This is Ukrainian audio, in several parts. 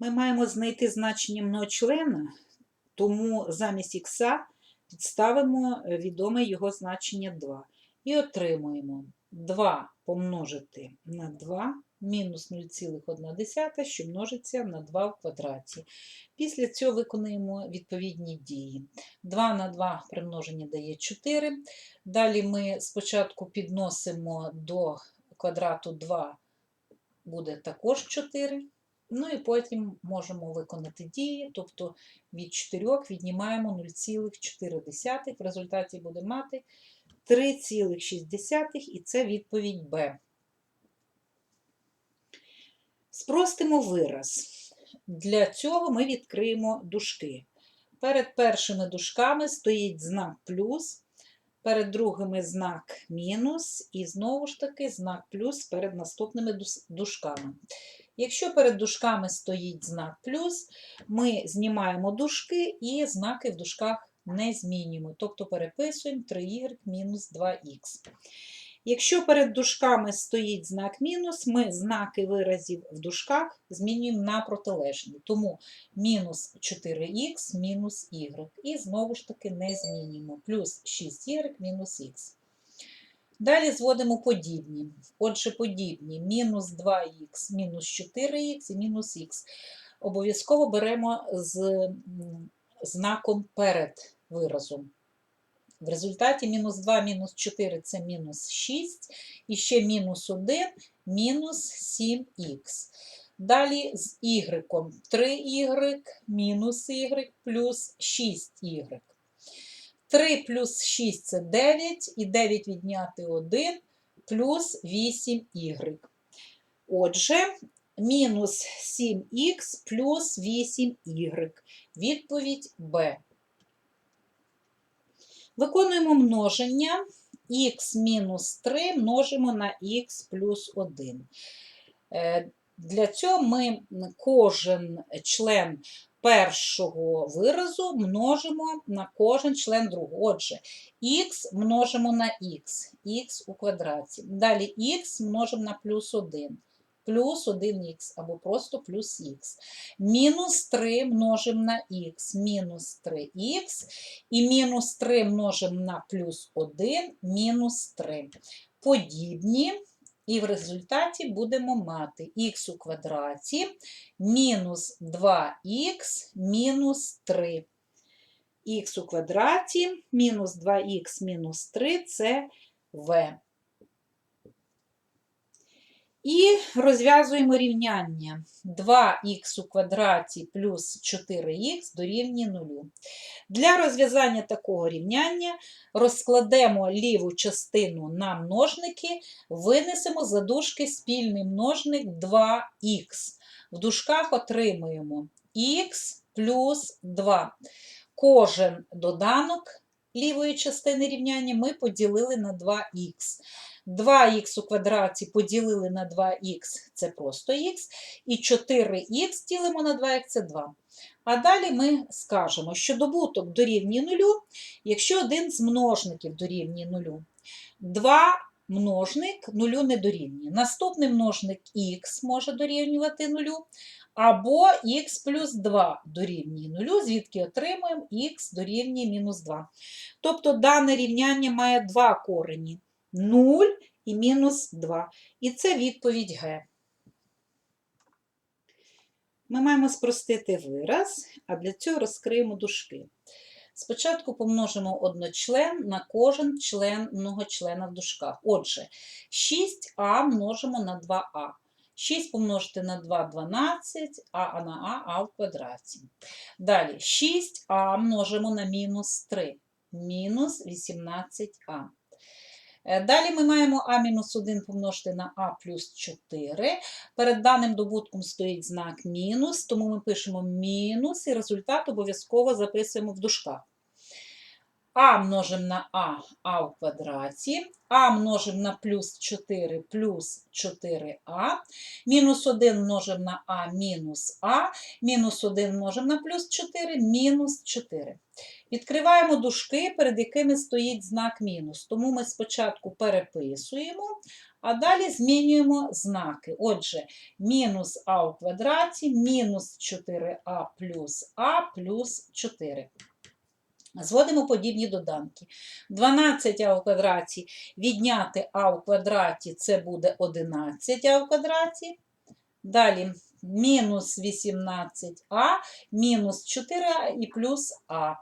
Ми маємо знайти значення многочлена, тому замість х підставимо е, відоме його значення 2. І отримуємо 2 помножити на 2 мінус 0,1, що множиться на 2 в квадраті. Після цього виконуємо відповідні дії. 2 на 2 примноження дає 4. Далі ми спочатку підносимо до квадрату 2, буде також 4. Ну і потім можемо виконати дії, тобто від 4 віднімаємо 0,4. В результаті буде мати 3,6 і це відповідь Б. Спростимо вираз. Для цього ми відкриємо дужки. Перед першими дужками стоїть знак плюс, перед другими знак мінус, і знову ж таки знак плюс перед наступними дужками. Якщо перед дужками стоїть знак плюс, ми знімаємо дужки і знаки в дужках не змінюємо, тобто переписуємо 3y мінус 2х. Якщо перед дужками стоїть знак мінус, ми знаки виразів в дужках змінюємо на протилежні. Тому мінус 4х мінус y. І знову ж таки не змінюємо. Плюс 6y мінус х. Далі зводимо подібні. Отже, подібні мінус 2х, мінус 4х і мінус х. Обов'язково беремо з знаком перед виразом. В результаті мінус 2, мінус 4 це мінус 6, і ще мінус 1, мінус 7х. Далі з y 3y мінус y плюс 6y. 3 плюс 6 це 9, і 9 відняти 1 плюс 8y. Отже, мінус 7х плюс 8y. Відповідь Б. Виконуємо множення. х мінус 3 множимо на х плюс 1. Е, Для цього ми кожен член першого виразу множимо на кожен член другого. Отже, х множимо на х, х у квадраті. Далі х множимо на плюс 1, плюс 1х або просто плюс х. Мінус 3 множимо на х, мінус 3х. І мінус 3 множимо на плюс 1, мінус 3. Подібні. І в результаті будемо мати х у квадраті мінус 2х мінус 3. х у квадраті мінус 2х мінус 3 це в. І розв'язуємо рівняння 2х у квадраті плюс 4х дорівнює 0. Для розв'язання такого рівняння розкладемо ліву частину на множники, винесемо за дужки спільний множник 2х. В дужках отримуємо х плюс 2. Кожен доданок лівої частини рівняння ми поділили на 2х. 2х у квадраті поділили на 2х це просто х, і 4х ділимо на 2х це 2. А далі ми скажемо, що добуток дорівнює 0, якщо один з множників дорівнює 0. 2 множник 0 не дорівнює. Наступний множник х може дорівнювати 0, або х плюс 2 дорівнює 0, звідки отримуємо х дорівнює мінус 2. Тобто дане рівняння має два корені. 0 і мінус 2. І це відповідь Г. Ми маємо спростити вираз, а для цього розкриємо дужки. Спочатку помножимо одночлен на кожен член многочлена в дужках. Отже, 6а множимо на 2а. 6 помножити на 2 – 12, а на а, а в квадраті. Далі 6а множимо на мінус 3, мінус 18а. Е, Далі ми маємо а-1 помножити на а плюс 4. Перед даним добутком стоїть знак мінус, тому ми пишемо мінус і результат обов'язково записуємо в дужках. А множимо на а, а в квадраті, а множимо на плюс 4 плюс 4а, мінус 1 множимо на а мінус а, мінус 1 множимо на плюс 4, мінус 4. Відкриваємо дужки, перед якими стоїть знак мінус. Тому ми спочатку переписуємо, А далі змінюємо знаки. Отже, мінус а у квадраті, мінус 4а плюс а плюс 4. Зводимо подібні доданки. 12а у квадраті відняти а у квадраті це буде 11а у квадраті. Далі мінус 18а, мінус 4а і плюс а.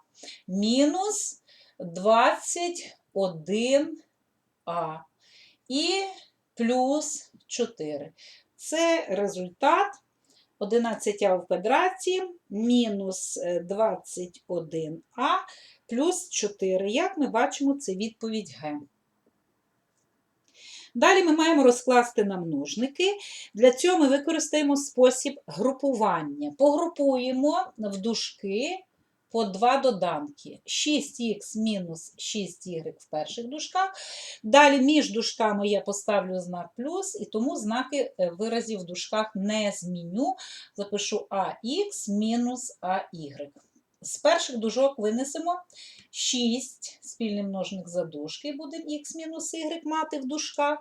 Мінус 21а і плюс 4. Це результат 11а в квадраті мінус е, 21а плюс 4. Як ми бачимо, це відповідь Г. Далі ми маємо розкласти на множники. Для цього ми використаємо спосіб групування. Погрупуємо в дужки по два доданки. 6х мінус 6y в перших дужках. Далі між дужками я поставлю знак плюс, і тому знаки е, виразів в дужках не зміню. Запишу АХ мінус АY. З перших дужок винесемо 6 спільний множник за дужки, будемо х мінус y мати в дужках.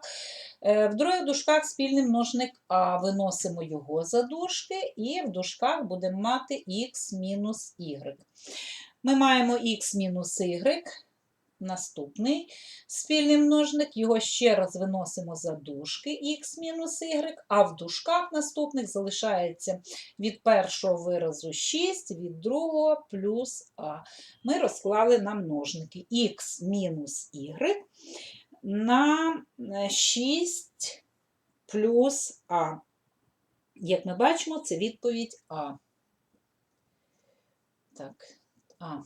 Е, В других дужках спільний множник А, виносимо його за дужки, і в дужках будемо мати х мінус y. Ми маємо х мінус y, наступний спільний множник, його ще раз виносимо за дужки х мінус y, а в дужках наступних залишається від першого виразу 6, від другого плюс а. Ми розклали на множники х мінус y на 6 плюс а. Як ми бачимо, це відповідь А. Так, А.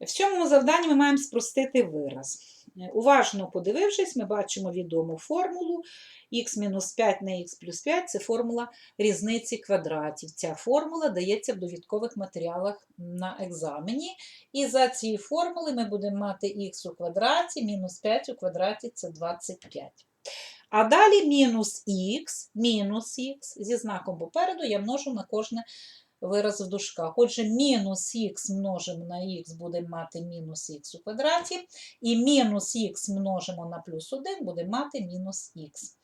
В цьому завданні ми маємо спростити вираз. Е, Уважно подивившись, ми бачимо відому формулу х-5 на х плюс 5 це формула різниці квадратів. Ця формула дається в довідкових матеріалах на екзамені. І за цією формулою ми будемо мати х у квадраті, мінус 5 у квадраті це 25. А далі мінус х, мінус х зі знаком попереду я множу на кожне вираз в дужках. Отже, мінус х множимо на х, будемо мати мінус х у квадраті, і мінус х множимо на плюс 1, будемо мати мінус х.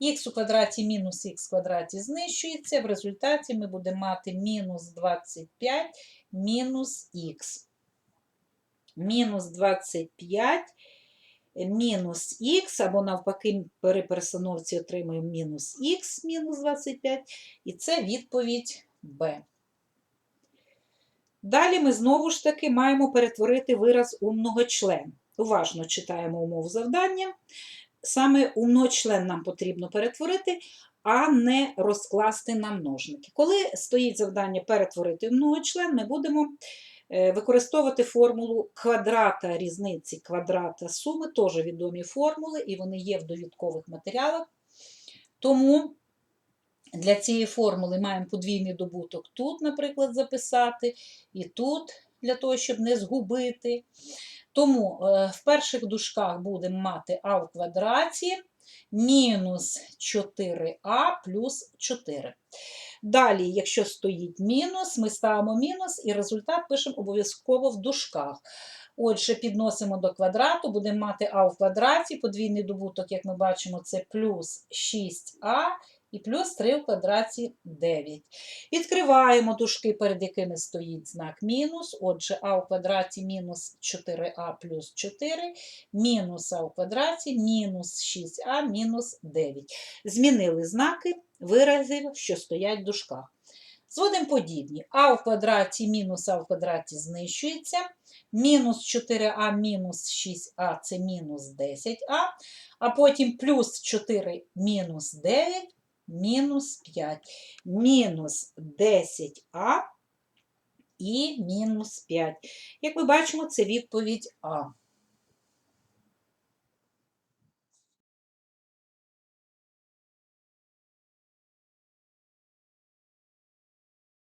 х у квадраті мінус х в квадраті знищується, в результаті ми будемо мати мінус 25 мінус х. Мінус 25 мінус х, або навпаки, при перестановці отримуємо мінус х мінус 25, і це відповідь Б. Далі ми знову ж таки маємо перетворити вираз у многочлен. Уважно читаємо умову завдання. Саме у многочлен нам потрібно перетворити, а не розкласти на множники. Коли стоїть завдання перетворити в многочлен, ми будемо е, використовувати формулу квадрата різниці квадрата суми, теж відомі формули, і вони є в довідкових матеріалах. Тому для цієї формули маємо подвійний добуток тут, наприклад, записати, і тут, для того, щоб не згубити. Тому е, в перших дужках будемо мати а в квадраті мінус 4а плюс 4. Далі, якщо стоїть мінус, ми ставимо мінус і результат пишемо обов'язково в дужках. Отже, підносимо до квадрату, будемо мати а в квадраті, подвійний добуток, як ми бачимо, це плюс 6а і плюс 3 в квадраті 9. Відкриваємо дужки, перед якими стоїть знак мінус. Отже, а у квадраті мінус 4а плюс 4, мінус а у квадраті мінус 6а мінус 9. Змінили знаки виразів, що стоять в дужках. Зводимо подібні. а в квадраті мінус а в квадраті знищується. Мінус 4а мінус 6а це мінус 10а, а потім плюс 4 мінус 9 мінус 5. Мінус 10а і мінус 5. Як ми бачимо, це відповідь А.